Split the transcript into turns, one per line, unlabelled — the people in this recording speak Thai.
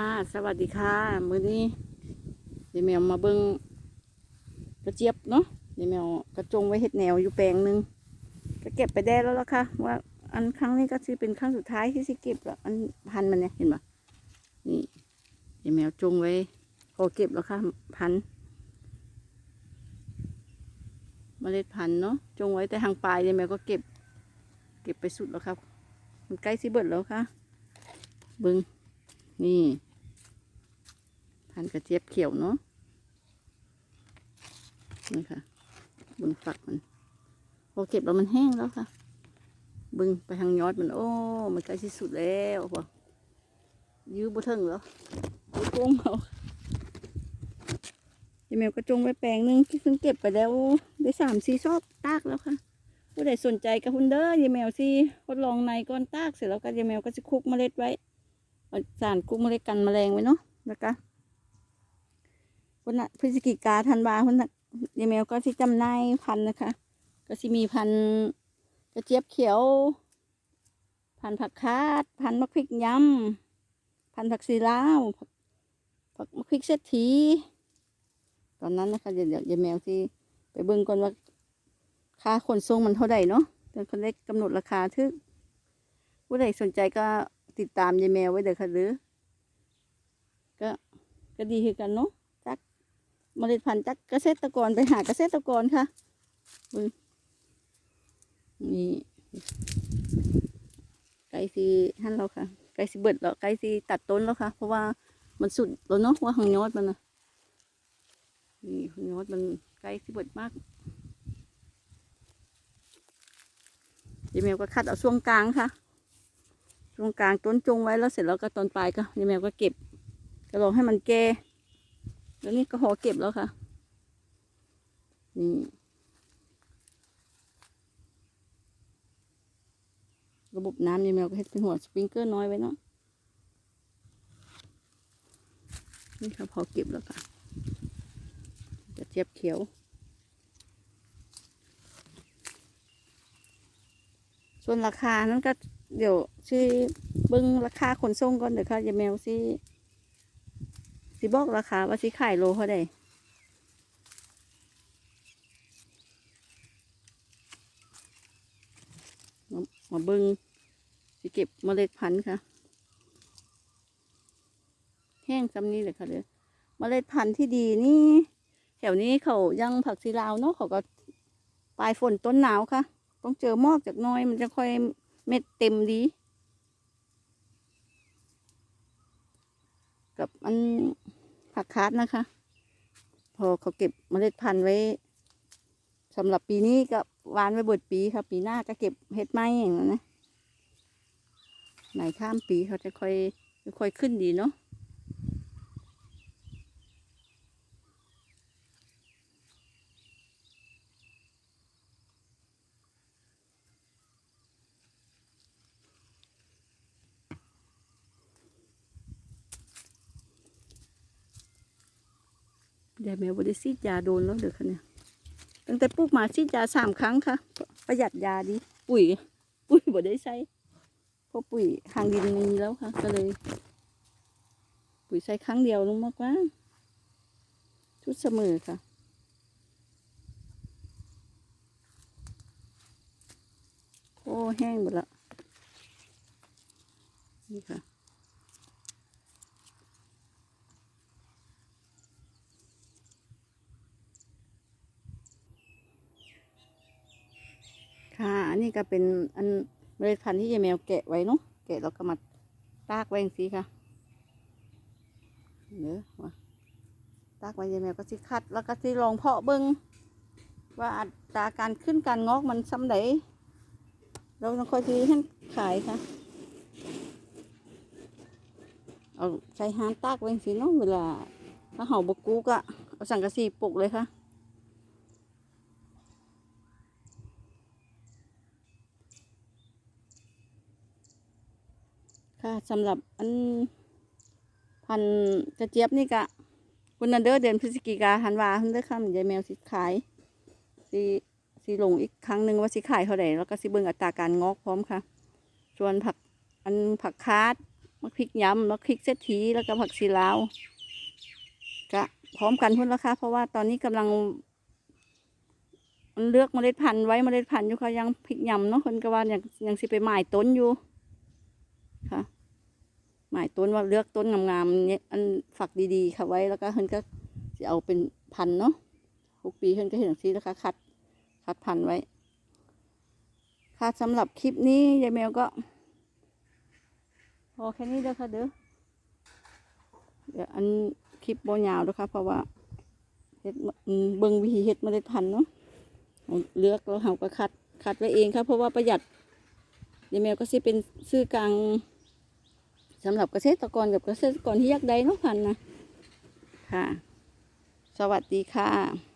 ค่ะ สวัสดีค่ะ มื้อนี้ยายแมวมาเบิ่งกระเจี๊ยบเนาะยายแมวกระจงไว้เห็ดแนวอยู่แปลงหนึงก็เก็บไปได้แล้วล่ะค่ะ ว่าอันครั้งนี้ก็คือเป็นครั้งสุดท้ายที่สิเก็บแล้วอันพันมันเนี่ยเห็นปะนี่ยายแมวจงไว้พอเก็บแล้วค่ะ พันเมล็ดพันเนาะจงไว้แต่ทางปลายยายแมวก็เก็บ เก็บไปสุดแล้วครับ มันใกล้สิเบิดแล้วค่ะ เบิ่งนี่ พันกระเจี๊ยบเขียวเนาะนี่ค่ะบึงฝักมันพอเก็บแล้วมันแห้งแล้วค่ะ บึงไปทางยอดมันโอ้ มันใกล้ที่สุดแล้วพอยื้อบ่ถึงแล้วยื้อโป้งเอายายแมวกระจงไว้แปลงนึงที่เพิ่งเก็บไปแล้วได้สามสี่ซอบตากแล้วค่ะผู้ใดสนใจกับคุณเด้อยายแมวสิทดลองในก้อนตากเสร็จแล้วก็ยายแมวก็จะคุกเมล็ดไว้สารกุ้งเมล็ดกันแมลงไว้เนาะแล้วก็ วันน่ะพฤศจิกาธันวาวันน่ะยายแมวก็ที่จำนายพันนะคะ ก็สิมีพันกระเจี๊ยบเขียว พันผักคาด พันมะพริกยำพันผักซีลาวผักผักมะพริกเศรษฐีตอนนั้นนะคะเดี๋ยวเดี๋ยวยายแมวที่ไปเบิ่งก่อนว่าค่าขนส่งมันเท่าไหร่เนาะเดี๋ยวเขาได้กำหนดราคาทึกผู้ใดสนใจก็ติดตามยายแมวไว้เด้อค่ะหรือ ก็ก็ดีคือกันเนาะ เมล็ดพันธุ์จักเกษตรกรไปหาเกษตรกรค่ะนี่ไก่สีหั่นแล้วค่ะ ไก่สีเบิดแล้วไก่สีตัดต้นแล้วค่ะ เพราะว่ามันสุดแล้วเนาะว่าหางยอดมันนะนี่หางยอดมันไก่สีเบิดมากยายแมวก็คัดเอาช่วงกลางค่ะตรงกลางต้นจงไว้แล้วเสร็จแล้วก็ตอนปลายก็นี่แมวก็เก็บก็รอให้มันแก่ แล้วนี่ก็หอเก็บแล้วค่ะ นี่ ระบบน้ำนี่แมวก็เฮ็ดเป็นหัวสปริงเกอร์น้อยไว้เนาะ นี่ค่ะพอเก็บแล้วค่ะกระเจี๊ยบเขียว ส่วนราคานั้นก็เดี๋ยวชื่อเบิ้งราคาขนส่งก่อนเดี๋ยวค่ะยายแมวสิ สิบอกราคาว่าสิขายโลเท่าใดมามาเบิ้งสิเก็บเมล็ดพันธุ์ค่ะ แห้งจำนี้เลยค่ะเดี๋ยเมล็ดพันธุ์ที่ดีนี่ แถวนี้เขายังผักซีลาวเนาะเขาก็ปลายฝนต้นหนาวค่ะ ต้องเจอหมอกจากน้อยมันจะค่อยเม็ดเต็มดี กับอันผักคาดนะคะ พอเขาเก็บเมล็ดพันธุ์ไว้สำหรับปีนี้ก็วานไว้บดปีค่ะ ปีหน้าก็เก็บเห็ดไม้อย่างนั้นนะไหนข้ามปีเขาจะค่อยค่อยขึ้นดีเนาะ ยายแมวบริซีดยาโดนแล้วเด้อค่ะเนี่ยตั้งแต่ปลูกมาซีดยาสามครั้งค่ะ ประหยัดยาดี ปุ๋ย ปุ๋ยบ่ได้ใช้เพราะปุ๋ยทางดินมีแล้วค่ะ ก็เลย ปุ๋ยใช้ครั้งเดียวลงมากกว่าชุดเสมอค่ะโอ้แห้งหมดละนี่ค่ะ นนี้ก็เป็นอันเมล็ดพันธุ์ที่ยายแมวแกะไว้เนาะแกะแล้วก็มาตากไว้อย่างนี้ค่ะเนื้อว่าตากไว้ยายแมวก็สิคัด แล้วก็สิลองเพาะเบิ้งว่าอัตราการขึ้นการงอกมันซ้ำไหนเราต้องคอยทีให้ขายค่ะ เอาใช้หานตากไว้สิเนาะเวลาถ้าเห่าบกูก็เอาสังกะสีปลุกเลยค่ะ ค่ะสำหรับอันพันกระเจี๊ยบนี่กะคุณนันเดอร์เดือนพฤศจิกาธันวาคุณเด้อค่ะยายแมวสิขายสิสิลงอีกครั้งหนึ่งว่าสิขายเท่าไหร่แล้วก็สิเบิ่งอัตราการงอกพร้อมค่ะ ส่วนผักอันผักคาดมักพริกยำมักพริกเศรษฐีแล้วก็ผักชีลาวก็พร้อมกันพุ่นราคาเพราะว่าตอนนี้กำลังมันเลือกเมล็ดพันธุ์ไว้เมล็ดพันธุ์อยู่ค่ะยังพริกยำเนาะคนก็ว่ายังยังสิไปหมายต้นอยู่ หมายต้นว่าเลือกต้นงามๆเนี่ยอันฝักดีๆค่ะไว้แล้วก็เพิ่นก็จะเอาเป็นพันเนาะทุกปีเพิ่นก็เห็นอย่างนี้แล้วค่ะคัดคัดพันไว้ ค่ะสำหรับคลิปนี้ยายแมวก็พอแค่นี้เด้อค่ะเด้อเดี๋ยวอันคลิปโบยาวเด้อค่ะเพราะว่าเฮ็ดเบิ่งวิธีเฮ็ดเมล็ดพันธุ์เนาะเลือกแล้วเราก็คัดคัดไว้เองค่ะเพราะว่าประหยัดยายแมวก็สิเป็นซื้อกลาง สำหรับเกษตรกรกับเกษตรกรที่ยากได้เนาะพันนะค่ะ สวัสดีค่ะ